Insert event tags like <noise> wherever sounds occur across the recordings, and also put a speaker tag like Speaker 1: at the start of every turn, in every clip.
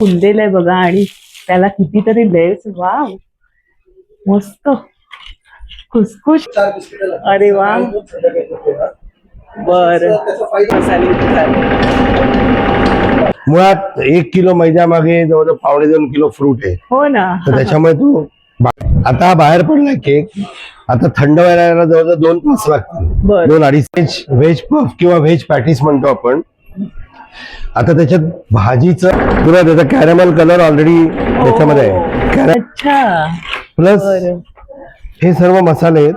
Speaker 1: फुललेलं आहे बघा आणि त्याला कितीतरी लेयर्स वाव मस्त खुसखुश
Speaker 2: लागतात.
Speaker 1: अरे वा. बरं.
Speaker 3: मुळात एक किलो मैद्या मागे जवळजवळ पावणे दोन किलो फ्रूट आहे
Speaker 1: हो ना
Speaker 3: तर त्याच्यामुळे तू आता बाहेर पडलाय केक आता थंड व्हायला जवळजवळ दोन तास लागतील
Speaker 1: बरं.
Speaker 3: दोन अडीच व्हेज व्हेज पफ किंवा व्हेज पॅटीस म्हणतो आपण आता त्याच्यात भाजीचं तुला त्याचा कॅरेमल कलर ऑलरेडी त्याच्यामध्ये आहे.
Speaker 1: अच्छा.
Speaker 3: प्लस हे सर्व मसाले आहेत.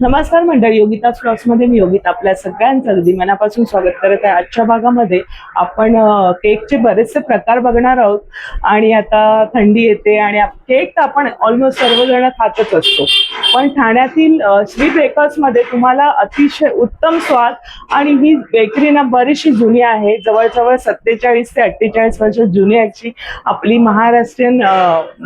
Speaker 1: नमस्कार मंडळ योगिता स्टॉक्समध्ये मी योगिता आपल्या सगळ्यांचं अगदी मनापासून स्वागत करत आहे. आजच्या भागामध्ये आपण केकचे बरेचसे प्रकार बघणार आहोत. आणि आता थंडी येते आणि केक तर आपण ऑलमोस्ट सर्वजण खातच असतो. पण ठाण्यातील श्री बेकर्समध्ये तुम्हाला अतिशय उत्तम स्वाद आणि ही बेकरी ना बरीचशी जुनी आहे. जवळजवळ सत्तेचाळीस ते अठ्ठेचाळीस वर्ष जुनी अशी आपली महाराष्ट्रीयन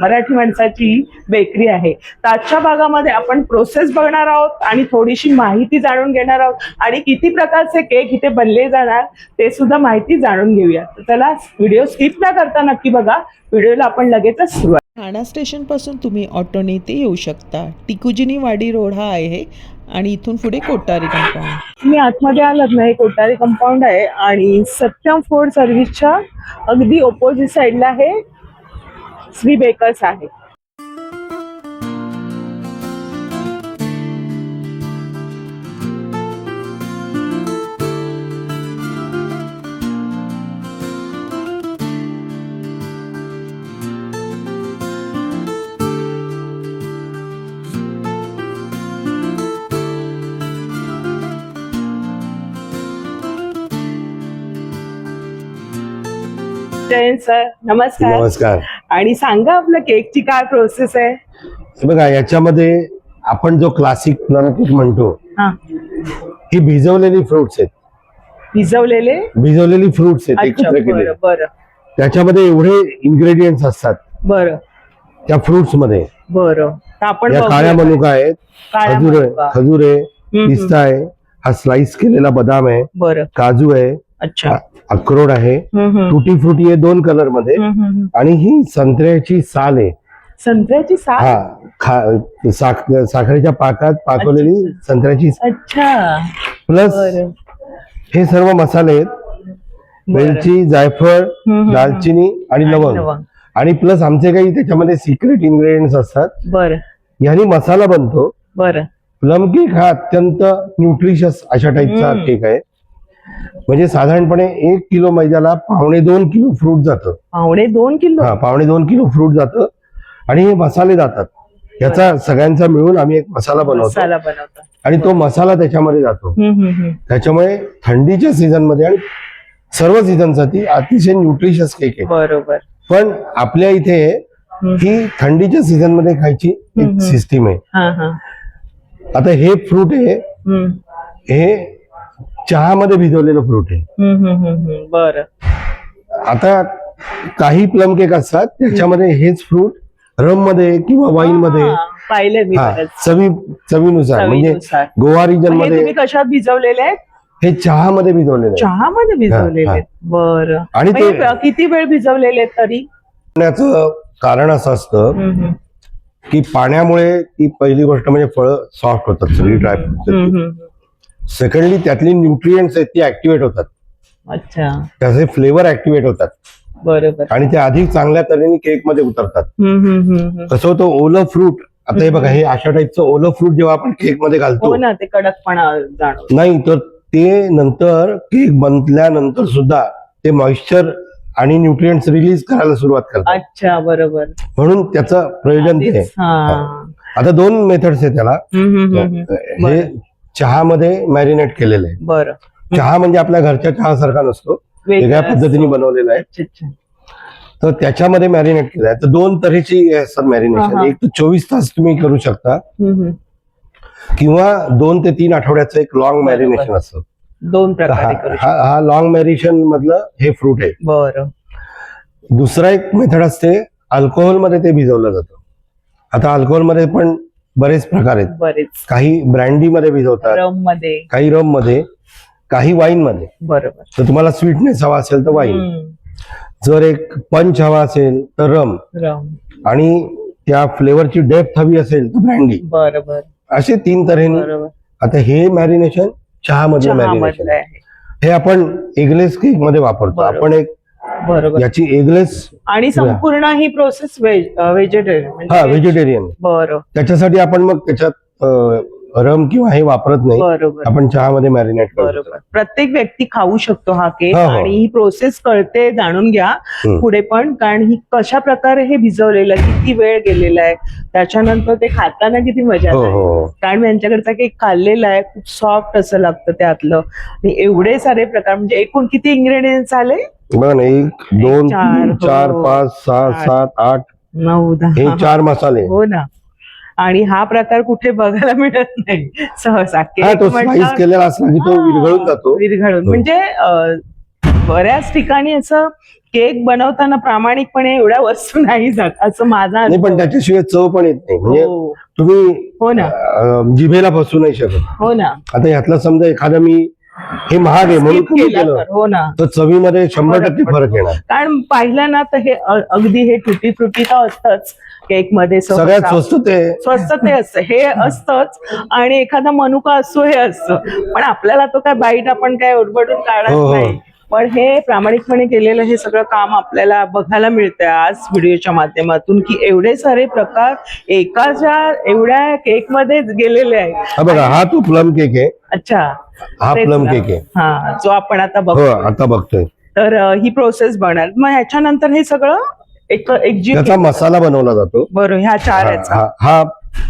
Speaker 1: मराठी माणसाची बेकरी आहे. तर आजच्या भागामध्ये आपण प्रोसेस बघणार आहोत. आणि थोडीशी माहिती जाणून घेणार आहोत. आणि किती प्रकारचे केक इथे बनले जाणार ते सुद्धा माहिती जाणूण घेऊया तर चला व्हिडिओ स्किप न करता नक्की बघा. व्हिडिओला आपण लगेचच सुरुवात.
Speaker 4: ठाणा स्टेशनपासून तुम्ही ऑटोने ते येऊ शकता. टिकुजिनी वाडी रोड हा आहे आणि इथून पुढे कोटारी कंपाऊंड
Speaker 1: तुम्ही आतमध्ये आलात ना हे कोटारी कंपाऊंड आहे आणि सत्यम फूड सर्व्हिसच्या अगदी ऑपोजिट साईडला हे श्री बेकर्स आहे. जयंत सर नमस्कार.
Speaker 3: नमस्कार.
Speaker 1: आणि सांगा आपलं केकची काय प्रोसेस आहे?
Speaker 3: बघा याच्यामध्ये आपण जो क्लासिक केक म्हणतो
Speaker 1: हा.
Speaker 3: भिजवलेली फ्रुट्स आहेत.
Speaker 1: भिजवलेले?
Speaker 3: भिजवलेली फ्रुट्स आहेत
Speaker 1: अच्छा
Speaker 3: एकत्र केले
Speaker 1: बरं.
Speaker 3: त्याच्यामध्ये एवढे इन्ग्रेडियंट्स असतात.
Speaker 1: बरं.
Speaker 3: त्या फ्रुट्समध्ये.
Speaker 1: बरं. आपण.
Speaker 3: काळ्या मनुका आहेत. खजूर खजूर आहे. पिस्ता आहे. हा स्लाइस केलेला बदाम आहे.
Speaker 1: बरं.
Speaker 3: काजू आहे.
Speaker 1: अच्छा.
Speaker 3: अक्रोड आहे. तुटी फ्रुटी आहे दोन
Speaker 1: कलरमध्ये.
Speaker 3: आणि ही संत्र्याची साल आहे
Speaker 1: संत्र्याची साल
Speaker 3: हा साखरेच्या पाकात पाकवलेली. संत्र्याची
Speaker 1: अच्छा
Speaker 3: प्लस हे सर्व मसाले आहेत. वेलची जायफळ. दालचिनी आणि लवंग. आणि प्लस आमचे काही त्याच्यामध्ये सिक्रेट इन्ग्रेडियंट्स असतात
Speaker 1: बरं
Speaker 3: ह्यानी मसाला बनतो
Speaker 1: बरं
Speaker 3: प्लम केक हा अत्यंत न्यूट्रिशियस अशा टाईपचा. केक आहे म्हणजे साधारणपणे एक किलो मैद्याला पावणे दोन किलो फ्रूट जातं.
Speaker 1: पावणे दोन किलो?
Speaker 3: हा पावणे दोन किलो फ्रूट जातं. आणि हे मसाले जातात. याचा सगळ्यांचा मिळून आम्ही एक मसाला बनवतो.
Speaker 1: मसाला बनवता.
Speaker 3: आणि तो मसाला त्याच्यामध्ये जातो.
Speaker 1: हम्म, हम्म, हम्म.
Speaker 3: त्याच्यामुळे थंडीच्या सीझनमध्ये आणि सर्व सीझनसाठी अतिशय न्यूट्रिशियस केक आहे.
Speaker 1: बरोबर.
Speaker 3: पण आपल्या इथे
Speaker 1: हम्म.
Speaker 3: ही थंडीच्या सीझनमध्ये खायची
Speaker 1: हम्म,
Speaker 3: एक
Speaker 1: हम्म.
Speaker 3: सिस्टीम आहे.
Speaker 1: हा हा.
Speaker 3: आता हे फ्रूट आहे
Speaker 1: हम्म.
Speaker 3: हे चहामध्ये भिजवलेलं फ्रूट आहे.
Speaker 1: बरं
Speaker 3: आता काही प्लम केक असतात त्याच्यामध्ये हेच फ्रूट रममध्ये किंवा वाईन मध्ये
Speaker 1: पाहिलंय मी
Speaker 3: हा
Speaker 1: बरंच
Speaker 3: चवी चवीनुसार म्हणजे
Speaker 1: चवीनुसार.
Speaker 3: गोवा रिजन
Speaker 1: हे
Speaker 3: मध्ये
Speaker 1: तुम्ही कशात भिजवलेले आहेत
Speaker 3: हे चहामध्ये भिजवलेलं आहे
Speaker 1: चहामध्ये भिजवलेले
Speaker 3: हा.
Speaker 1: आहेत बरं
Speaker 3: आणि ते-
Speaker 1: किती वेळ भिजवलेले आहेत तरी
Speaker 3: त्याचं कारण असं असतं
Speaker 1: हम्म.
Speaker 3: की पाण्यामुळे ती पहिली गोष्ट म्हणजे फळं सॉफ्ट होतात सगळी ड्राय
Speaker 1: हम्म, हम्म.
Speaker 3: सेकंडली त्यातली न्यूट्रियंट्स आहेत ती ऍक्टिव्हेट होतात.
Speaker 1: अच्छा.
Speaker 3: त्याचे फ्लेवर ऍक्टिव्हेट होतात.
Speaker 1: बरोबर.
Speaker 3: आणि ते अधिक चांगल्या तऱ्हेने केकमध्ये उतरतात. कसं होतं ओलं फ्रूट आता हे बघा हे अशा टाईपचं ओलं फ्रूट जेव्हा आपण केकमध्ये
Speaker 1: हो
Speaker 3: घालतो
Speaker 1: ना ते कडकपणा जाणवतो.
Speaker 3: नाही तर ते नंतर केक बनल्यानंतर सुद्धा ते मॉइश्चर आणि न्यूट्रियंट्स रिलीज करायला सुरुवात करतात.
Speaker 1: अच्छा बरोबर.
Speaker 3: म्हणून त्याचं प्रयोजन ते. आहे.
Speaker 1: हा.
Speaker 3: आता दोन मेथड्स आहे त्याला.
Speaker 1: हम्म, हम्म, हम्म, हम्म.
Speaker 3: हे चहामध्ये मॅरिनेट केलेलं आहे.
Speaker 1: बरं.
Speaker 3: चहा म्हणजे आपल्या घरच्या चहासारखा नसतो. वेगळ्या
Speaker 1: वेगळं
Speaker 3: पद्धतीने. बनवलेला आहे. तर त्याच्यामध्ये मॅरिनेट केलं आहे. तर दोन तऱ्हेची हे असतात मॅरिनेशन. एक तर चोवीस तास तुम्ही करू शकता. किंवा दोन ते तीन आठवड्याचं एक लॉंग. मॅरिनेशन असतं.
Speaker 1: दोन प्रकारे
Speaker 3: हा लॉंग मॅरिनेशन मधलं हे फ्रूट आहे.
Speaker 1: बरं.
Speaker 3: दुसरा एक मेथड असते अल्कोहोलमध्ये ते भिजवलं जातं. आता अल्कोहोलमध्ये पण बरेच प्रकार आहेत.
Speaker 1: बरेच.
Speaker 3: काही ब्रँडी मध्ये भिजवतात
Speaker 1: रममध्ये
Speaker 3: काही रममध्ये काही वाईन मध्ये
Speaker 1: बरोबर.
Speaker 3: तर तुम्हाला स्वीटनेस हवा असेल तर वाईन. जर एक पंच हवा असेल तर रम
Speaker 1: राम
Speaker 3: आणि त्या फ्लेवरची डेप्थ हवी असेल तर ब्रँडी
Speaker 1: बरं बरं
Speaker 3: असे तीन तऱ्हेने.
Speaker 1: बरोबर.
Speaker 3: आता हे मॅरिनेशन चहा मधलं मॅरिनेशन
Speaker 1: आहे.
Speaker 3: हे आपण एगलेस केकमध्ये वापरतो.
Speaker 1: बरोबर.
Speaker 3: आपण एक
Speaker 1: बरोबर.
Speaker 3: याची एगलेस
Speaker 1: आणि संपूर्ण ही प्रोसेस व्हेज व्हेजिटेरियन
Speaker 3: हा व्हेजिटेरियन
Speaker 1: बरं.
Speaker 3: त्याच्यासाठी आपण मग त्याच्यात रम किंवा हे वापरत नाही. आपण चहामध्ये मॅरिनेट करतो
Speaker 1: बरोबर. प्रत्येक व्यक्ती खाऊ शकतो हा केक
Speaker 3: हो, हो.
Speaker 1: आणि ही प्रोसेस कळते जाणून घ्या. पुढे पण. कारण ही कशा प्रकारे हे भिजवलेलं आहे, किती वेळ गेलेला आहे त्याच्यानंतर ते खाताना किती मजा
Speaker 3: हो
Speaker 1: आहे कारण मी यांच्याकडचा केक खाल्लेला आहे खूप सॉफ्ट असं लागतं त्यातलं. आणि एवढे सारे प्रकार म्हणजे एकूण किती इन्ग्रेडियंट्स आले?
Speaker 3: बघा ना एक दोन
Speaker 1: चार,
Speaker 3: तीन चार
Speaker 1: हो.
Speaker 3: पाच सहा
Speaker 1: आठ.
Speaker 3: सात आठ.
Speaker 1: नऊ
Speaker 3: हे
Speaker 1: दहा
Speaker 3: चार मसाले.
Speaker 1: हो ना. आणि हा प्रकार कुठे बघायला मिळत नाही. सहसा.
Speaker 3: हा
Speaker 1: केक
Speaker 3: तो
Speaker 1: म्हटलं-
Speaker 3: स्लाइस केलेला असला की तो
Speaker 1: हा,
Speaker 3: विरघळून जातो.
Speaker 1: विरघळून.
Speaker 3: हो.
Speaker 1: म्हणजे अं, बऱ्याच ठिकाणी असं केक बनवताना प्रामाणिकपणे एवढ्या वस्तू नाही जात असं माझा
Speaker 3: नाही पण
Speaker 1: अनुभव.
Speaker 3: त्याच्याशिवाय चव पण येत नाही. म्हणजे
Speaker 1: हो.
Speaker 3: तुम्ही
Speaker 1: हो ना.
Speaker 3: अं, जिभेला फसू नाही शकत.
Speaker 1: हो ना.
Speaker 3: आता ह्यातलं समजा एखादं मी हे महाग आहे म्हणून कमी
Speaker 1: केला हो ना.
Speaker 3: तर चवीमध्ये शंभर
Speaker 1: फरक
Speaker 3: टक्के. फरक येणार.
Speaker 1: कारण पाहिलं ना तर हे अ- अगदी हे तुटी तुटी तर असतंच. केकमध्ये.
Speaker 3: सगळ्यात स्वस्त ते.
Speaker 1: स्वस्त ते असतं. हे असतंच. आणि एखादा मनुका असतो हे असतं. पण आपल्याला तो काय बाईट आपण काय उडबडून
Speaker 3: हो,
Speaker 1: काढत
Speaker 3: हो.
Speaker 1: नाही. पण हे प्रामाणिकपणे केलेलं हे सगळं काम आपल्याला बघायला मिळतंय आज व्हिडिओच्या माध्यमातून की एवढे सारे प्रकार एकाच्या एवढ्या केकमध्ये गेलेले आहेत.
Speaker 3: हा बघा हा तो प्लम केक आहे.
Speaker 1: अच्छा.
Speaker 3: हा
Speaker 1: तेच
Speaker 3: प्लम
Speaker 1: ना.
Speaker 3: केक आहे.
Speaker 1: हा जो आपण आता
Speaker 3: हो
Speaker 1: बघतो
Speaker 3: आता बघतोय.
Speaker 1: तर अ, ही प्रोसेस बनणार. मग ह्याच्यानंतर हे सगळं एक एकजीव
Speaker 3: त्याचा मसाला बनवला जातो.
Speaker 1: बरं ह्या चार
Speaker 3: हा
Speaker 1: याचा
Speaker 3: हा- हा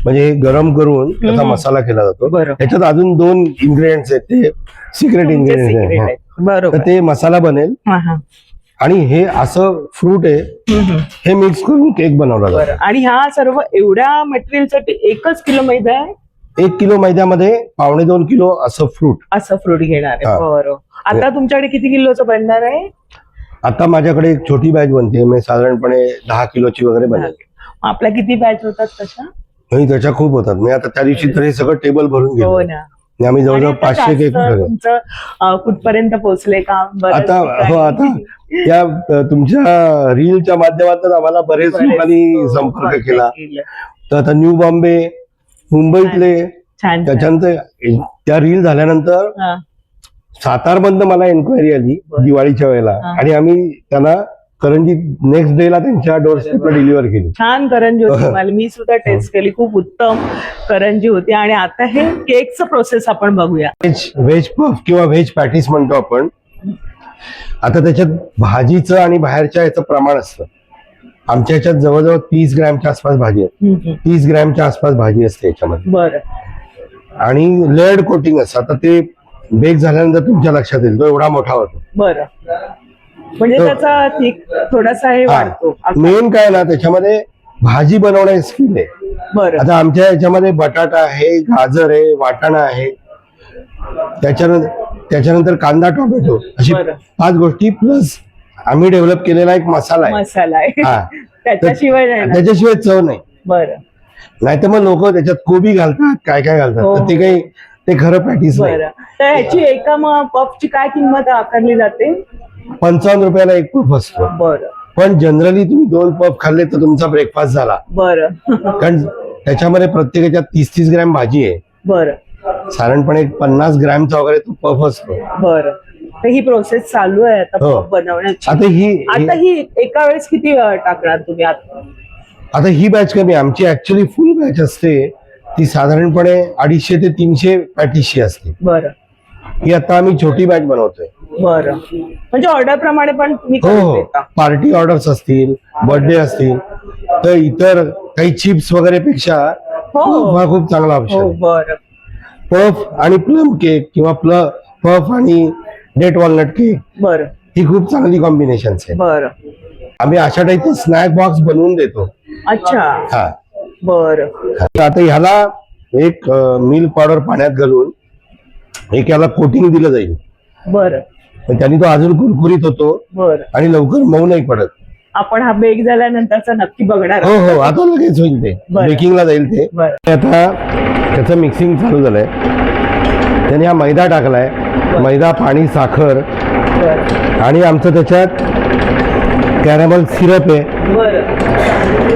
Speaker 3: म्हणजे हे गरम करून त्याचा. मसाला केला जातो.
Speaker 1: बरं.
Speaker 3: त्याच्यात अजून दोन इन्ग्रेडियंट्स आहेत ते सिक्रेट
Speaker 1: तुमचे secret
Speaker 3: इन्ग्रेडियंट
Speaker 1: आहेत.
Speaker 3: तर
Speaker 1: बरोबर.
Speaker 3: ते मसाला बनेल.
Speaker 1: हा.
Speaker 3: आणि हे असं फ्रूट आहे
Speaker 1: हम्म, हम्म.
Speaker 3: हे मिक्स करून केक बनवला जातो.
Speaker 1: बरं. आणि ह्या सर्व एवढ्या मटेरियलसाठी एकच किलो मैदा आहे?
Speaker 3: एक किलो मैद्यामध्ये पावणे दोन किलो असं फ्रूट.
Speaker 1: असं फ्रूट घेणार आहे.
Speaker 3: हा.
Speaker 1: बरं आता तुमच्याकडे किती किलोचं बनणार आहे?
Speaker 3: आता माझ्याकडे एक छोटी बॅच बनते. म्हणजे साधारणपणे दहा किलोची वगैरे बनेल
Speaker 1: आपल्या किती बॅच होतात तशा?
Speaker 3: आणि त्याच्या खूप होतात. मी आता त्या दिवशी तर हे सगळं टेबल भरून
Speaker 1: हो
Speaker 3: गेलो
Speaker 1: ना.
Speaker 3: आणि आम्ही जवळजवळ पाचशे केक
Speaker 1: तुमचं कुठपर्यंत पोहोचले का
Speaker 3: आता
Speaker 1: ठिकाणी.
Speaker 3: हो आता या तुमच्या रीलच्या माध्यमातून आम्हाला बरेच
Speaker 1: बरेच,
Speaker 3: लोकांनी संपर्क
Speaker 1: contact
Speaker 3: केला
Speaker 1: केलं.
Speaker 3: तर आता न्यू बॉम्बे मुंबईतले
Speaker 1: छान छान.
Speaker 3: त्याच्यानंतर त्या रील झाल्यानंतर
Speaker 1: हा.
Speaker 3: सातारमधनं मला एन्क्वायरी आली
Speaker 1: बरं.
Speaker 3: दिवाळीच्या वेळेला
Speaker 1: हा.
Speaker 3: आणि आम्ही त्यांना करंजी नेक्स्ट डेला त्यांच्या डोर स्टेपला डिलिव्हर केली.
Speaker 1: छान करंजी होती <laughs> मला मी सुद्धा टेस्ट केली. खूप उत्तम करंजी होती. आणि आता हे केकचं प्रोसेस आपण बघूया.
Speaker 3: व्हेज व्हेज पफ किंवा व्हेज पॅटीस म्हणतो आपण. आता त्याच्यात भाजीचं आणि बाहेरच्या याचं प्रमाण असतं. आमच्या ह्याच्यात जवळजवळ तीस ग्रॅमच्या आसपास भाजी आहे. तीस ग्रॅमच्या आसपास भाजी असते याच्यामध्ये.
Speaker 1: बरं.
Speaker 3: आणि लेअर्ड कोटिंग असतं. आता ते बेक झाल्यानंतर तुमच्या लक्षात येईल. तो एवढा मोठा होतो.
Speaker 1: बरं. म्हणजे
Speaker 3: तो-
Speaker 1: त्याचा थिक थोडासा हे वाढतो.
Speaker 3: मेन काय ना त्याच्यामध्ये भाजी बनवण्याची स्किल आहे.
Speaker 1: बरं.
Speaker 3: आता आमच्या याच्यामध्ये बटाटा आहे गाजर आहे वाटाणा आहे. त्याच्यानंतर त्याच्यानंतर कांदा टोमॅटो अशी
Speaker 1: बरं.
Speaker 3: पाच गोष्टी प्लस आम्ही डेव्हलप केलेला एक मसाला आहे.
Speaker 1: मसाला आहे.
Speaker 3: हा.
Speaker 1: त्याच्याशिवाय नाही ना.
Speaker 3: त्याच्याशिवाय चव नाही.
Speaker 1: बरं.
Speaker 3: नाही तर मग लोक त्याच्यात कोबी घालतात काय काय घालतात.
Speaker 1: हो.
Speaker 3: तर ते काही ते खरं पॅटीस नाही.
Speaker 1: बरं. तर ह्याची एका मग पफची काय किंमत आकारली जाते?
Speaker 3: पंचावन्न रुपयाला एक पफ असतो.
Speaker 1: बरं.
Speaker 3: पण जनरली तुम्ही दोन पफ खाल्ले तर तुमचा ब्रेकफास्ट झाला.
Speaker 1: बरं.
Speaker 3: कारण त्याच्यामध्ये प्रत्येकाच्या तीस तीस ग्रॅम भाजी आहे.
Speaker 1: बरं.
Speaker 3: साधारणपणे पन्नास ग्रॅमचा वगैरे तो पफ असतो.
Speaker 1: बरं. तर ही प्रोसेस चालू आहे. आता
Speaker 3: हो.
Speaker 1: पफ बनवण्याची.
Speaker 3: आता ही
Speaker 1: आता ही एका वेळेस किती अं, टाकणार तुम्ही आता?
Speaker 3: आता ही बॅच कमी आमची ऍक्च्युली फुल बॅच असते. ती साधारणपणे अडीचशे ते तीनशे पॅटीसची असते.
Speaker 1: बरं.
Speaker 3: ही आता आम्ही छोटी बॅच बनवतोय.
Speaker 1: बरं. म्हणजे ऑर्डर प्रमाणे पण तुम्ही
Speaker 3: हो
Speaker 1: करून
Speaker 3: हो
Speaker 1: देता.
Speaker 3: पार्टी ऑर्डर्स असतील बर्थडे असतील तर इतर काही चिप्स वगैरे पेक्षा
Speaker 1: हो.
Speaker 3: हा खूप चांगला
Speaker 1: हो
Speaker 3: ऑप्शन
Speaker 1: बरं.
Speaker 3: पफ आणि प्लम केक किंवा प्ल पफ आणि डेट वॉलनट केक
Speaker 1: बरं.
Speaker 3: ही खूप चांगली कॉम्बिनेशन आहे
Speaker 1: बरं.
Speaker 3: आम्ही अशा टाईपचे स्नॅक बॉक्स बनवून देतो.
Speaker 1: अच्छा.
Speaker 3: हा.
Speaker 1: बरं.
Speaker 3: तर आता ह्याला एक मिल्क पावडर पाण्यात घालून एक याला कोटिंग दिलं जाईल.
Speaker 1: बरं.
Speaker 3: मग त्याने तो अजून कुरकुरीत होतो
Speaker 1: बरं.
Speaker 3: आणि लवकर मऊ नाही पडत.
Speaker 1: आपण हा बेक झाल्यानंतरचा नक्की बघणार
Speaker 3: हो हो आता लगेच होईल ते.
Speaker 1: बरं.
Speaker 3: बेकिंगला जाईल ते.
Speaker 1: बरं.
Speaker 3: आता त्याचं मिक्सिंग चालू झालंय. त्याने हा मैदा टाकलाय. मैदा पाणी साखर.
Speaker 1: बरं.
Speaker 3: आणि आमचं त्याच्यात कॅरेमल सिरप आहे.
Speaker 1: बरं.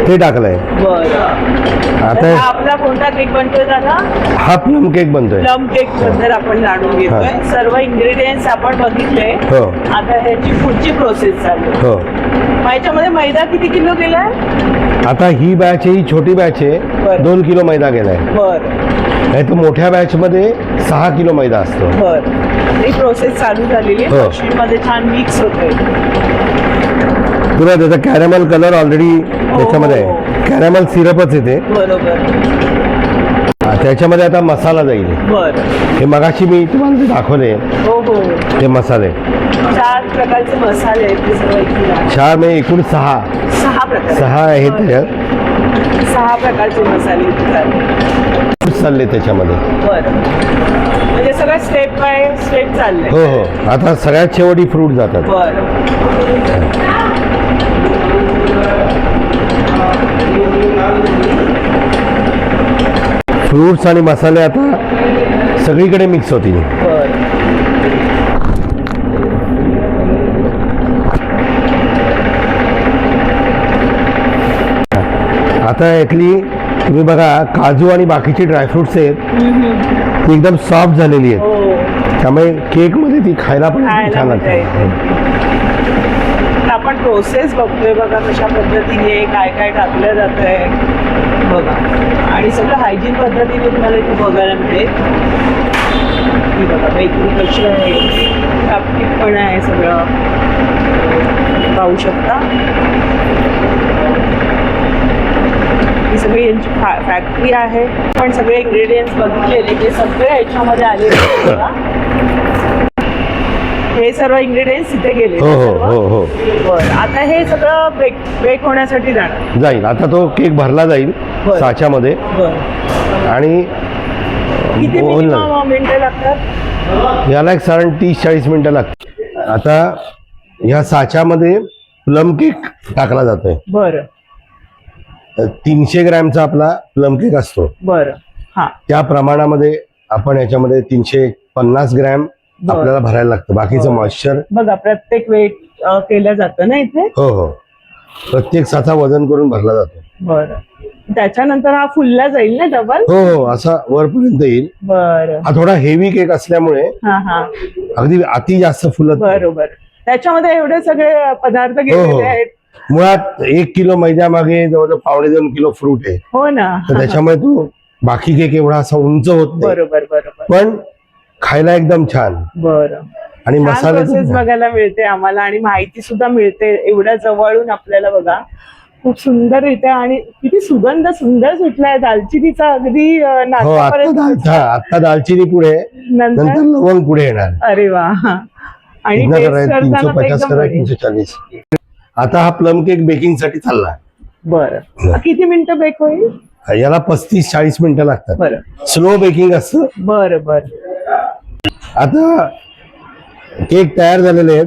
Speaker 3: ते टाकलंय.
Speaker 1: बरं.
Speaker 3: आता
Speaker 1: हा आपला कोणता केक बनतोय दादा?
Speaker 3: हा प्लम केक बनतोय.
Speaker 1: प्लम केकबद्दल आपण जाणून घेतोय. सर्व इंग्रेडियंट्स आपण बघितले.
Speaker 3: हो.
Speaker 1: आता ह्याची पुढची प्रोसेस चालू. आहे.
Speaker 3: हो.
Speaker 1: मग याच्यामध्ये मैदा किती किलो गेलाय
Speaker 3: आता ही बॅच आहे ही छोटी बॅच आहे.
Speaker 1: बरं.
Speaker 3: दोन किलो मैदा गेलाय
Speaker 1: बरं.
Speaker 3: नाही तर मोठ्या बॅच मध्ये सहा किलो मैदा असतो.
Speaker 1: बरं. ही प्रोसेस चालू झालेली आहे.
Speaker 3: हो.
Speaker 1: मशीन मध्ये छान मिक्स होतंय.
Speaker 3: तुला त्याचा कॅरेमल कलर ऑलरेडी त्याच्यामध्ये
Speaker 1: हो.
Speaker 3: कॅरेमल सिरपच येते
Speaker 1: बरोबर.
Speaker 3: हा, त्याच्यामध्ये आता मसाला जाईल. हे मगाशी मी तुम्हाला दाखवले.
Speaker 1: हो हो.
Speaker 3: ते मसाले.
Speaker 1: चार प्रकारचे मसाले.
Speaker 3: चार म्हणजे एकूण सहा.
Speaker 1: सहा प्रकार
Speaker 3: सहा आहेत त्याच्यात.
Speaker 1: सहा प्रकारचे मसाले चालले
Speaker 3: चालले त्याच्यामध्ये.
Speaker 1: म्हणजे सगळं स्टेप बाय स्टेप चाललंय.
Speaker 3: हो हो. आता सगळ्यात शेवटी फ्रूट जातात. फ्रुट्स आणि मसाले आता सगळीकडे मिक्स होतील आता यातली तुम्ही बघा काजू आणि बाकीचे ड्रायफ्रुट्स आहेत. ती एकदम सॉफ्ट झालेली आहेत.
Speaker 1: हो.
Speaker 3: त्यामुळे केकमध्ये ती खायला पण छान लागते.
Speaker 1: आपण प्रोसेस बघतोय बघा कशा पद्धतीने काय काय टाकलं जात आहे बघा. आणि सगळं हायजीन पद्धतीने तुम्हाला इथे बघायला मिळेल की बघा बेकरी कशी आहे टापटीप पण आहे सगळं. पाहू शकता. ही सगळी यांची फॅ फॅक्टरी आहे. पण सगळे इन्ग्रेडियंट्स बघितलेले ते सगळे याच्यामध्ये आलेले आहेत बघा. हे सर्व इंग्रेडियंट्स तिथे गेले
Speaker 3: हो हो हो हो.
Speaker 1: बरं आता हे सगळं बेक बेक होण्यासाठी जाणार.
Speaker 3: जाईल. आता तो केक भरला जाईल
Speaker 1: बरं.
Speaker 3: साच्यामध्ये.
Speaker 1: बरं.
Speaker 3: आणि
Speaker 1: किती
Speaker 3: बोल ना.
Speaker 1: मिनिमम मिनिटं लागतात?
Speaker 3: याला एक साधारण तीस चाळीस मिनिटं लागतात आता ह्या साच्यामध्ये प्लम केक टाकला जातोय.
Speaker 1: बरं.
Speaker 3: तीनशे ग्रॅमचा आपला प्लम केक असतो.
Speaker 1: बरं. हा.
Speaker 3: त्या प्रमाणामध्ये आपण याच्यामध्ये तीनशे पन्नास ग्रॅम. आपल्याला भरायला लागतं. बाकीचं. मॉइश्चर
Speaker 1: बघा प्रत्येक वेट केलं जातं ना इथे?
Speaker 3: हो हो. प्रत्येक साचा वजन करून भरला जातो.
Speaker 1: बरं. त्याच्यानंतर हा फुलला जाईल ना डबल?
Speaker 3: हो हो. असा वरपर्यंत येईल.
Speaker 1: बरं.
Speaker 3: हा थोडा हेवी केक असल्यामुळे
Speaker 1: हा हा.
Speaker 3: अगदी अति जास्त फुलत.
Speaker 1: बरोबर. त्याच्यामध्ये एवढे सगळे पदार्थ
Speaker 3: हो.
Speaker 1: गेलेले आहेत.
Speaker 3: मुळात एक किलो मैद्यामागे जवळजवळ पावणे दोन किलो फ्रूट आहे.
Speaker 1: हो ना.
Speaker 3: त्याच्यामुळे तो बाकी केक एवढा असा उंच होत
Speaker 1: बरोबर बरोबर.
Speaker 3: पण खायला एकदम छान.
Speaker 1: बरं.
Speaker 3: आणि मसाले
Speaker 1: प्रोसेस बघायला मिळते आम्हाला आणि माहिती सुद्धा मिळते एवढ्या जवळून आपल्याला बघा. खूप सुंदर इथे आणि किती सुगंध सुंदर सुटलाय. दालचिनीचा अगदी
Speaker 3: हो आता
Speaker 1: नाकापर्यंत
Speaker 3: दाल हा, आता दालचिनी पुढे. नंतर?
Speaker 1: नंतर
Speaker 3: लवंग पुढे येणार.
Speaker 1: अरे वा. आणि
Speaker 3: इथनं
Speaker 1: taste
Speaker 3: करायचं तीनशे
Speaker 1: तर
Speaker 3: पचास
Speaker 1: एकदम
Speaker 3: करा. तीनशे चाळीस. आता हा प्लम केक बेकिंगसाठी चालला.
Speaker 1: बरं. किती मिनिटं बेक होईल?
Speaker 3: याला पस्तीस चाळीस मिनिटं लागतात.
Speaker 1: बरं.
Speaker 3: स्लो बेकिंग असतं.
Speaker 1: बरं बरं.
Speaker 3: आता केक तयार झालेले आहेत.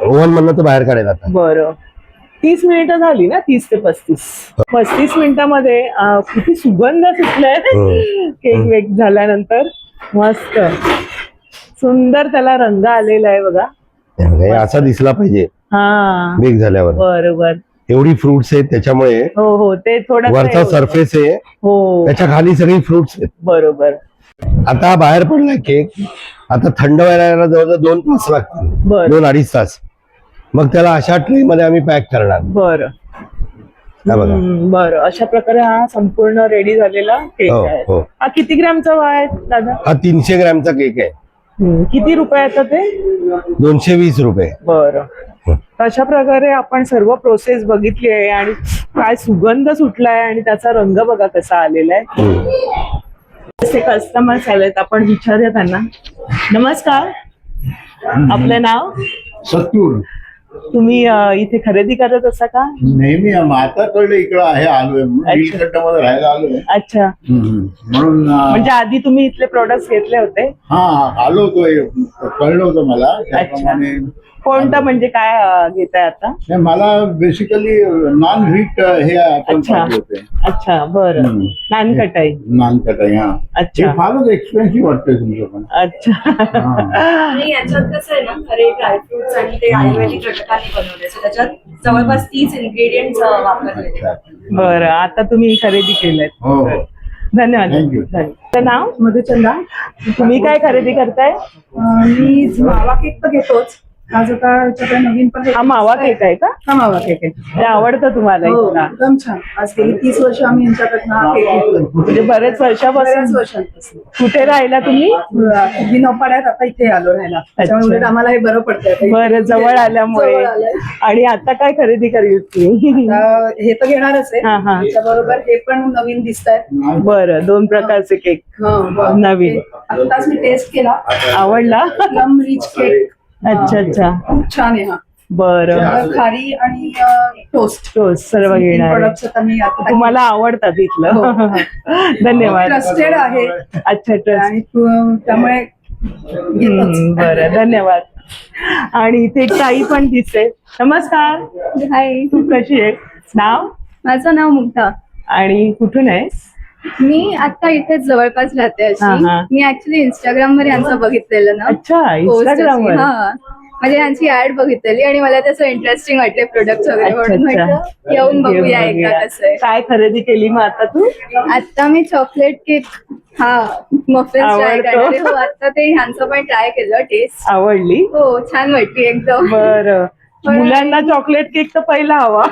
Speaker 3: ओव्हन मधनं तो बाहेर काढायला आता.
Speaker 1: बरं. तीस मिनिटं झाली ना तीस ते पस्तीस. पस्तीस मिनिटामध्ये किती सुगंध सुटलाय.
Speaker 3: हम्म.
Speaker 1: केक बेक झाल्यानंतर मस्त. सुंदर त्याला रंग आलेला आहे बघा.
Speaker 3: हे असा दिसला पाहिजे.
Speaker 1: हा.
Speaker 3: बेक झाल्यावर.
Speaker 1: बरोबर.
Speaker 3: एवढी फ्रुट्स आहेत त्याच्यामुळे
Speaker 1: हो हो. ते थोडं
Speaker 3: वरचा सरफेस आहे.
Speaker 1: हो.
Speaker 3: त्याच्याखाली सगळी फ्रुट्स आहेत.
Speaker 1: बरोबर.
Speaker 3: आता बाहेर पडलाय केक आता थंड व्हायला जवळजवळ दोन तास लागतील.
Speaker 1: बरं.
Speaker 3: दोन अडीच तास. मग त्याला अशा ट्रे मध्ये आम्ही पॅक करणार.
Speaker 1: बरं. बरं. अशा प्रकारे हा संपूर्ण रेडी झालेला केक
Speaker 3: हो
Speaker 1: आहे.
Speaker 3: हो.
Speaker 1: हा किती ग्रॅमचा आहे दादा?
Speaker 3: हा तीनशे ग्रॅमचा केक आहे.
Speaker 1: हम्म, किती रुपयाचा ते?
Speaker 3: दोनशे वीस रुपये.
Speaker 1: बरं.
Speaker 3: हं.
Speaker 1: अशा प्रकारे आपण सर्व प्रोसेस बघितली आहे आणि काय सुगंध सुटलाय आणि त्याचा रंग बघा कसा आलेला आहे.
Speaker 3: हम्म.
Speaker 1: असे कस्टमर्स आलेत आपण विचारूया त्यांना. नमस्कार. आपलं नाव?
Speaker 2: सत्तूर.
Speaker 1: तुम्ही अं, इथे खरेदी करत असा का?
Speaker 2: नेहमी आम- आता कळलं इकडं आहे आलोय नीलकंठामध्ये राहायला आलोय.
Speaker 1: अच्छा.
Speaker 2: हम्म. म्हणून अं,
Speaker 1: म्हणजे आधी तुम्ही इथले प्रोडक्ट घेतले होते?
Speaker 2: हा आलो होतो कळलं होतं मला. त्याप्रमाणे
Speaker 1: कोणतं म्हणजे काय अं, घेताय आता?
Speaker 2: नाही, मला बेसिकली नॉन व्हीट हे
Speaker 1: अच्छा.
Speaker 2: होते.
Speaker 1: अच्छा बरं.
Speaker 2: हम्म.
Speaker 1: नानकटाई.
Speaker 2: नान कटाई हा.
Speaker 1: अच्छा.
Speaker 2: फारच एक्सपेन्सिव्ह वाटतंय तुमचं पण.
Speaker 1: अच्छा.
Speaker 2: हा.
Speaker 5: आणि याच्यात कसं आहे ना खरे ड्रायफ्रुट्स आणि ते आयुर्वेदिक घटकांनी बनवले सो त्याच्यात जवळपास तीस इन्ग्रेडियंट वापरलेले.
Speaker 2: अच्छा.
Speaker 1: बरं आता तुम्ही खरेदी केलंय
Speaker 2: हो हो.
Speaker 1: धन्यवाद.
Speaker 2: Thank you.
Speaker 1: धन्यवाद. तर नाव?
Speaker 6: मधुचंदा.
Speaker 1: तुम्ही काय खरेदी करताय?
Speaker 6: अं, मी मावा केक तर घेतोच. आज आता याच्याकडे नवीन पण
Speaker 1: हा मावा केक आहे का?
Speaker 6: हा मावा केक आहे.
Speaker 1: ते आवडतं तुम्हाला
Speaker 6: हो,
Speaker 1: इथला
Speaker 6: एकदम छान. आज गेली तीस वर्ष आम्ही यांच्याकडनं हा केक घेतोय.
Speaker 1: म्हणजे बरेच
Speaker 6: बऱ्याच
Speaker 1: वर्षापासून
Speaker 6: वर्षांपासून.
Speaker 1: कुठे राहिला तुम्ही?
Speaker 6: नपाड्यात आता इथे आलो राहायला. त्याच्यामुळे उलट आम्हाला हे बरं पडतंय.
Speaker 1: बरं जवळ आल्यामुळे.
Speaker 6: जवळ आलंय.
Speaker 1: आणि आता काय खरेदी तुम्ही?
Speaker 6: आता हे तर घेणारच
Speaker 1: हा, हा.
Speaker 6: आहे त्याच्याबरोबर हे पण नवीन दिसत आहेत
Speaker 1: बरं दोन प्रकारचे केक. नवीन.
Speaker 6: आताच मी टेस्ट केला.
Speaker 1: आवडला?
Speaker 6: प्लम रिच केक
Speaker 1: अच्छा अच्छा.
Speaker 6: खूप छान आहे हा.
Speaker 1: बरं.
Speaker 6: खारी आणि टोस्ट.
Speaker 1: तो सर्व घेणार तुम्हाला आवडतात इथलं. <laughs> धन्यवाद.
Speaker 6: ट्रस्टेड आहे.
Speaker 1: अच्छा ट्रस्ट
Speaker 6: त्यामुळे
Speaker 1: बरं. धन्यवाद. आणि इथे ताई पण दिसते. नमस्कार.
Speaker 7: हाय
Speaker 1: तू कशी आहे नाव?
Speaker 7: माझं नाव मुग्धा.
Speaker 1: आणि कुठून आहेस?
Speaker 7: मी आता इथेच जवळपास राहते अशी.
Speaker 1: हा.
Speaker 7: मी ऍक्च्युली इंस्टाग्राम वर यांचं बघितलेलं ना.
Speaker 1: अच्छा
Speaker 7: post
Speaker 1: इंस्टाग्राम वर?
Speaker 7: हा. म्हणजे यांची ऍड बघितलेली आणि मला त्याचं इंटरेस्टिंग वाटले प्रोडक्ट वगैरे
Speaker 1: अच्छा,
Speaker 7: म्हणून.
Speaker 1: अच्छा.
Speaker 7: म्हटलं येऊन बघूया एकदा
Speaker 1: बघूया.
Speaker 7: कसं आहे.
Speaker 1: काय खरेदी केली मग आता तू?
Speaker 7: आता मी चॉकलेट केक हा मफिन्स ट्राय
Speaker 1: आवडतो.
Speaker 7: करणार आहे. हो आता ते ह्यांचं पण ट्राय केलं टेस्ट
Speaker 1: आवडली?
Speaker 7: हो छान वाटली एकदम.
Speaker 1: बर. मुलांना चॉकलेट केक तर पहिला हवा.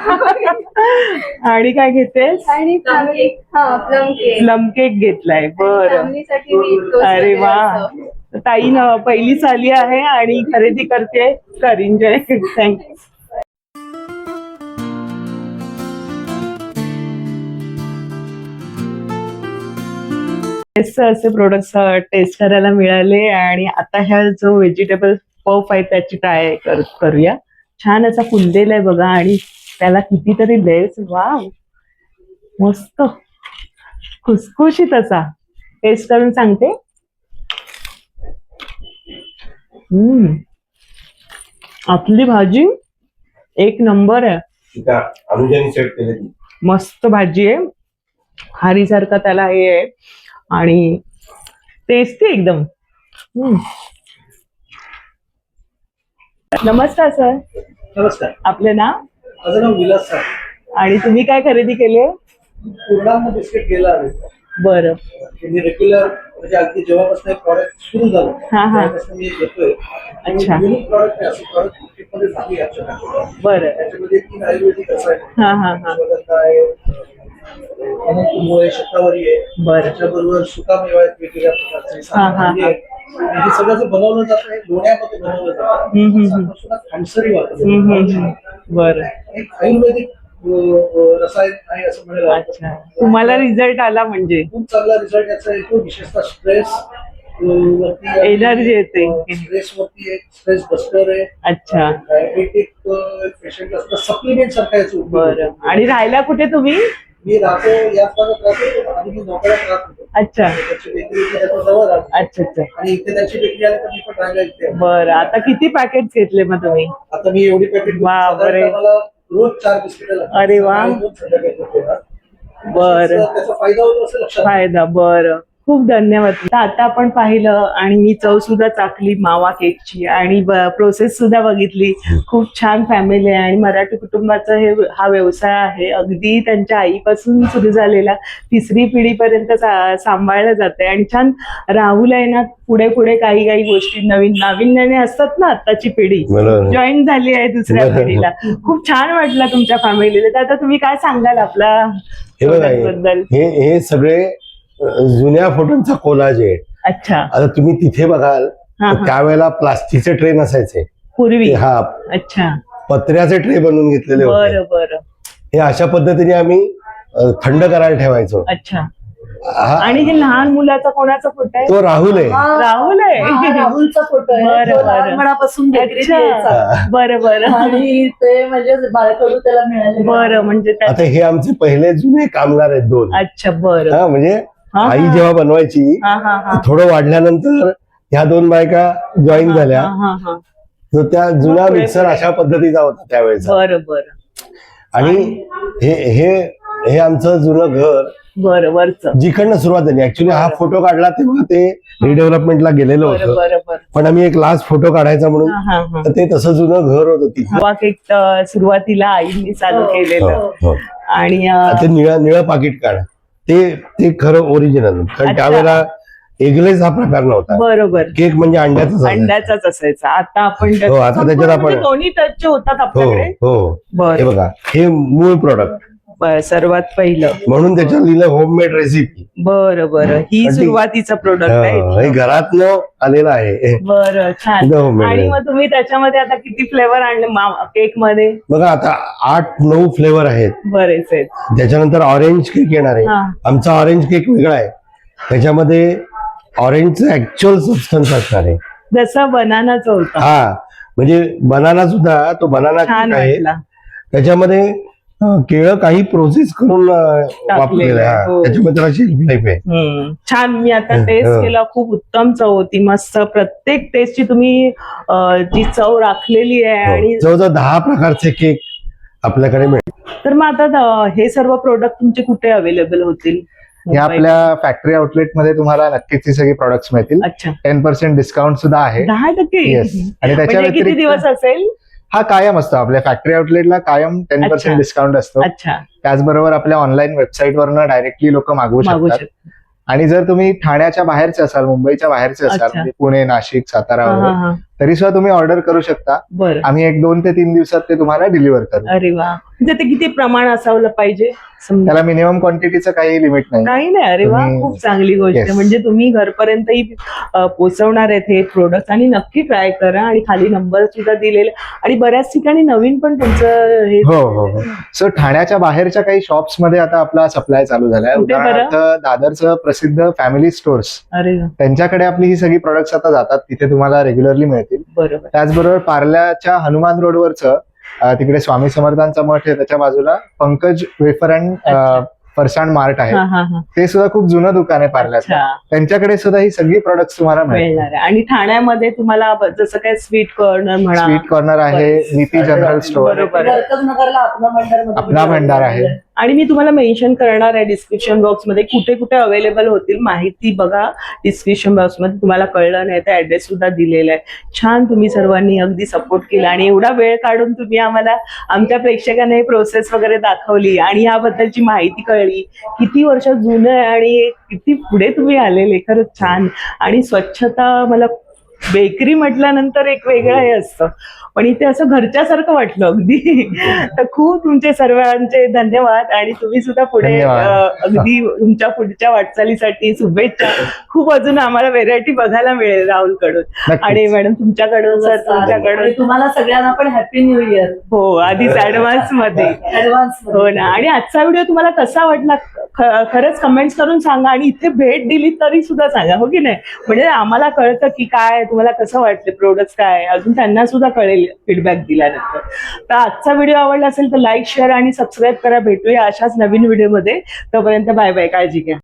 Speaker 1: आणि काय घेतेस?
Speaker 7: आणि हा प्लम केक.
Speaker 1: प्लम केक घेतलाय बर. अरे वा. ताई न पहिलीच आली आहे आणि खरेदी करते कर एन्जॉय थँक्यू टेस्ट असे प्रोडक्ट्स टेस्ट करायला मिळाले आणि आता ह्या जो व्हेजिटेबल पफ आहे त्याची ट्राय करूया. छान असा फुललेला आहे बघा आणि त्याला कितीतरी लेयर्स वाव. मस्त. खुसखुशीत असा. टेस्ट करून सांगते. हम्म. आपली भाजी एक नंबर आहे. मस्त भाजी आहे. खारीसारखा त्याला हे आहे. आणि टेस्टी एकदम. हम्म. नमस्कार सर.
Speaker 8: नमस्कार.
Speaker 1: आपले नाव?
Speaker 8: माझं नाव विलास सर
Speaker 1: आणि तुम्ही काय खरेदी केले
Speaker 8: पूर्णांग बिस्किट गेला आहे.
Speaker 1: बरं.
Speaker 8: रेग्युलर म्हणजे अगदी जेव्हापासून प्रॉडक्ट सुरू झालं
Speaker 1: हा, हा.
Speaker 8: तेव्हापासून मी घेतोय
Speaker 1: अच्छा.
Speaker 8: युनिक प्रॉडक्ट आहे असं प्रॉडक्ट मार्केटमध्ये नाही आहे आमच्याकडे.
Speaker 1: बरं
Speaker 8: त्याच्यामध्ये तीन आयुर्वेदिक असं आहे
Speaker 1: हा हा हा
Speaker 8: अश्वगंधा आहे अनंतमुळे शतावरी आहे
Speaker 1: बरं
Speaker 8: त्याच्याबरोबर सुकामेवा आहेत वेगवेगळ्या प्रकारचे
Speaker 1: हा, हा,
Speaker 8: आहे. आणि हे सगळं जे बनवलं जातं हे लोण्यामध्ये बनवलं
Speaker 1: हम्म, हम्म, हम्म.
Speaker 8: जातं खांडसरी
Speaker 1: हम्म, हम्म, हम्म. बरं
Speaker 8: एक आयुर्वेदिक रसायन आहे असं म्हणायला हरकत
Speaker 1: अच्छा.
Speaker 8: नाही.
Speaker 1: तुम्हाला रिझल्ट आला म्हणजे?
Speaker 8: खूप चांगला रिझल्ट याचा येतो विशेषतः स्ट्रेस
Speaker 1: Energy येते.
Speaker 8: स्ट्रेस वरती एक स्ट्रेस बस्टर आहे.
Speaker 1: अच्छा.
Speaker 8: डायबेटिक पेशंट असतं सप्लिमेंट सारखा याचा
Speaker 1: बरं. आणि राहायला कुठे तुम्ही?
Speaker 8: मी राहतो याच भागात राहतो आणि मी नोकऱ्यात राहत होतो.
Speaker 1: अच्छा. अच्छा अच्छा.
Speaker 8: आणि इथे त्याची बेकरी आली तर मी पण राहायला इथे.
Speaker 1: बरं. आता किती पॅकेट घेतले मग तुम्ही?
Speaker 8: आता मी एवढी पॅकेट. मला रोज चार बिस्किट
Speaker 1: अरे वा. बरं.
Speaker 8: त्याचा फायदा होतो असं लक्षात.
Speaker 1: फायदा बरं खूप धन्यवाद. आता आपण पाहिलं आणि मी चव सुद्धा चाकली मावा केकची आणि प्रोसेस सुद्धा बघितली. खूप छान फॅमिली आहे आणि मराठी कुटुंबाचा हे हा व्यवसाय आहे. अगदी त्यांच्या आईपासून सुरू झालेला तिसरी पिढीपर्यंत सांभाळलं जाते आणि छान राहुल आहे ना पुढे पुढे काही काही गोष्टी नवीन नाविन्याने असतात ना आताची पिढी. जॉईन झाली आहे दुसऱ्या. पिढीला. खूप छान वाटलं तुमच्या फॅमिलीला तर आता तुम्ही काय सांगाल आपला
Speaker 3: हे सगळे जुन्या फोटोंचा कोलाज आहे.
Speaker 1: अच्छा.
Speaker 3: आता तुम्ही तिथे बघाल
Speaker 1: हा,
Speaker 3: तर
Speaker 1: हा.
Speaker 3: त्यावेळेला प्लास्टिकचे ट्रे नसायचे.
Speaker 1: पूर्वी.
Speaker 3: हा
Speaker 1: अच्छा.
Speaker 3: पत्र्याचे ट्रे बनवून घेतलेले होते.
Speaker 1: बरं बरं.
Speaker 3: हे अशा पद्धतीने आम्ही अ, थंड करायला ठेवायचो.
Speaker 1: अच्छा.
Speaker 3: हा-
Speaker 1: आणि हे लहान मुलाचा कोणाचा फोटो आहे?
Speaker 3: तो राहुल आहे.
Speaker 1: राहुल
Speaker 6: हा,
Speaker 1: आहे
Speaker 6: राहुलचा फोटो आहे.
Speaker 1: बरं,
Speaker 6: तो
Speaker 1: बरं.
Speaker 6: लहानपणापासून बेकरीत
Speaker 1: अच्छा.
Speaker 6: यायचा.
Speaker 1: बरं बरं.
Speaker 6: आणि ते म्हणजे बाळकडू त्याला मिळाले
Speaker 1: बरं म्हणजे त्या-
Speaker 3: आता हे आमचे पहिले जुने कामगार आहेत दोन.
Speaker 1: अच्छा बरं.
Speaker 3: हा म्हणजे आई
Speaker 1: हा.
Speaker 3: जेव्हा बनवायची
Speaker 1: हा हा हा.
Speaker 3: थोडं वाढल्यानंतर ह्या दोन बायका जॉईन झाल्या
Speaker 1: हा, हा, हा.
Speaker 3: जो त्या जुना मिक्सर. अशा पद्धतीचा होता त्यावेळेचा.
Speaker 1: बरं बरं.
Speaker 3: आणि हे हे हे आमचं जुनं घर
Speaker 1: बरं वरचं.
Speaker 3: जिकडनं सुरुवात झाली. ऍक्च्युली हा फोटो काढला तेव्हा ते रिडेव्हलपमेंटला गेलेलो होतं. पण आम्ही एक लास्ट फोटो काढायचा म्हणून
Speaker 1: हा हा हा.
Speaker 3: तर ते तसं जुनं घर होतं
Speaker 1: अं, सुरुवातीला आईंनी चालू
Speaker 3: हो,
Speaker 1: केलेलं.
Speaker 3: हो.
Speaker 1: आणि अं,
Speaker 3: ते निळं निळं पाकिट काढ. ते ते खरं ओरिजिनल कारण. त्यावेळेला एगलेस हा प्रकार नव्हता.
Speaker 1: बरोबर.
Speaker 3: केक म्हणजे अंड्याचा.
Speaker 1: अंड्याचाच असायचा. आता आपण
Speaker 3: हो, आता त्याच्यात आपण-
Speaker 1: म्हणजे दोन्ही टचचे होतात
Speaker 3: हो
Speaker 1: आपल्याकडे.
Speaker 3: हो हे.
Speaker 1: बरं.
Speaker 3: बघा हे मूळ प्रोडक्ट
Speaker 1: सर्वात पहिलं.
Speaker 3: म्हणून त्याच्यात लिहिलं होममेड रेसिपी
Speaker 1: बरं बरं. ही. सुरुवातीचं प्रोडक्ट आहे.
Speaker 3: घरातनं आलेलं आहे.
Speaker 1: बरं छान. आणि. मग तुम्ही त्याच्यामध्ये आता किती फ्लेवर आणले? केकमध्ये
Speaker 3: बघा आता आठ नऊ फ्लेवर आहेत.
Speaker 1: बरेच आहेत
Speaker 3: त्याच्यानंतर ऑरेंज केक येणार आहे. आमचा ऑरेंज केक वेगळा आहे. त्याच्यामध्ये ऑरेंजचं ऍक्च्युअल सबस्टन्स असणार आहे.
Speaker 1: जसं बनानाचं होतं.
Speaker 3: हा. म्हणजे बनाना सुद्धा तो बनाना केक आहे. त्याच्यामध्ये केळं काही प्रोसेस करून अं, वापरलेलं आहे
Speaker 1: हो.
Speaker 3: त्याच्यामध्ये त्याला शेल्फ लाईफ आहे.
Speaker 1: हम्म. छान मी आता टेस्ट
Speaker 3: हं.
Speaker 1: केला खूप उत्तम चव होती मस्त. प्रत्येक टेस्टची तुम्ही जी चव राखलेली आहे आणि
Speaker 3: हो. जवळजवळ दहा प्रकारचे केक आपल्याकडे मिळतात.
Speaker 1: तर मग आता हे सर्व प्रोडक्ट तुमचे कुठे अवेलेबल होतील?
Speaker 9: या आपल्या फॅक्टरी आउटलेटमध्ये तुम्हाला नक्कीच ही सगळी प्रॉडक्ट्स मिळतील.
Speaker 1: अच्छा.
Speaker 9: टेन पर्सेंट डिस्काउंट सुद्धा आहे.
Speaker 1: दहा टक्के?
Speaker 9: आणि त्याच्या
Speaker 1: म्हणजे किती दिवस असेल?
Speaker 9: हा कायम असतो आपल्या फॅक्टरी आउटलेटला कायम टेन. पर्सेंट डिस्काउंट असतो त्याचबरोबर आपल्या ऑनलाईन वेबसाईट वरनं डायरेक्टली लोक मागवू
Speaker 1: मागू
Speaker 9: शकतात
Speaker 1: शकतो
Speaker 9: आणि जर तुम्ही ठाण्याच्या बाहेरचे असाल मुंबईच्या बाहेरचे असाल. म्हणजे पुणे नाशिक सातारा वगैरे. तरी सुद्धा तुम्ही ऑर्डर करू शकता.
Speaker 1: बरं.
Speaker 9: आम्ही एक दोन ते तीन दिवसात ते तुम्हाला डिलिव्हर करू.
Speaker 1: अरे वा. म्हणजे ते किती प्रमाण असावलं पाहिजे? समजा.
Speaker 9: त्याला मिनिमम क्वांटिटीचं काही लिमिट नाही.
Speaker 1: काही नाही. अरे वा
Speaker 9: तुम्ही-
Speaker 1: खूप चांगली गोष्ट आहे.
Speaker 9: Yes.
Speaker 1: म्हणजे तुम्ही घरपर्यंतही अ, पोहोचवणार आहेत हे प्रोडक्ट आणि नक्की ट्राय करा आणि खाली नंबर सुद्धा दिलेले. आणि बऱ्याच ठिकाणी नवीन पण तुमचं हे
Speaker 9: हो हो हो. सो ठाण्याच्या बाहेरच्या काही शॉप्समध्ये आता आपला सप्लाय चालू झालाय.
Speaker 1: कुठे बरं?
Speaker 9: उदाहरणार्थ दादरचं प्रसिद्ध फॅमिली स्टोर्स
Speaker 1: अरे वा,
Speaker 9: त्यांच्याकडे आपली ही सगळी प्रोडक्ट्स आता जातात. तिथे तुम्हाला रेग्युलरली मिळतील
Speaker 1: बरोबर.
Speaker 9: त्याचबरोबर पार्ल्याच्या हनुमान रोडवरचं तिकडे स्वामी समर्थांचा मठ आहे त्याच्या बाजूला Pankaj wafer and. Farsan mart आहे. ते सुद्धा खूप जुनं दुकान आहे पार्ल्याचं त्यांच्याकडे सुद्धा ही सगळी प्रोडक्ट्स तुम्हाला
Speaker 1: मिळणार आहे. आणि ठाण्यामध्ये तुम्हाला जसं काय स्वीट कॉर्नर म्हणा.
Speaker 9: स्वीट कॉर्नर आहे नीती जनरल स्टोअर
Speaker 1: बरोबर आहे.
Speaker 5: नगरला आपला भंडार
Speaker 9: आपला भंडार आहे.
Speaker 1: आणि मी तुम्हाला मेन्शन करणार आहे डिस्क्रिप्शन बॉक्समध्ये कुठे कुठे अवेलेबल होतील माहिती बघा. डिस्क्रिप्शन बॉक्समध्ये तुम्हाला कळलं नाही तर ऍड्रेस सुद्धा दिलेला आहे. छान तुम्ही सर्वांनी अगदी सपोर्ट केला आणि एवढा वेळ काढून तुम्ही आम्हाला आमच्या प्रेक्षकांना प्रोसेस वगैरे दाखवली आणि याबद्दलची माहिती कळली. किती वर्ष जुनं आहे आणि किती पुढे तुम्ही आलेले खरंच छान. आणि स्वच्छता मला बेकरी म्हटल्यानंतर एक वेगळं हे असतं. पण इथे असं घरच्यासारखं वाटलं अगदी. तर खूप तुमचे सर्वांचे धन्यवाद आणि तुम्ही सुद्धा पुढे अगदी तुमच्या पुढच्या वाटचालीसाठी शुभेच्छा. खूप अजून आम्हाला व्हेरायटी बघायला मिळेल
Speaker 9: राहुलकडून.
Speaker 1: आणि मॅडम तुमच्याकडून सर तुमच्याकडून.
Speaker 5: तुम्हाला सगळ्यांना पण हॅपी न्यू इयर
Speaker 1: हो आधीच ऍडव्हान्समध्ये.
Speaker 5: ऍडव्हान्स
Speaker 1: हो ना. आणि आजचा व्हिडिओ तुम्हाला कसा वाटला? खरंच कमेंट्स करून सांगा आणि इथे भेट दिली तरी सुद्धा सांगा हो की नाही? म्हणजे आम्हाला कळतं की काय तुम्हाला कसं वाटले प्रोडक्ट काय? अजून त्यांना सुद्धा कळेल. फीडबॅक दिल्यानंतर. तर आजचा व्हिडिओ आवडला असेल तर लाईक शेअर आणि सबस्क्राईब करा. भेटूया अशाच नवीन व्हिडिओमध्ये तोपर्यंत बाय बाय काळजी घ्या.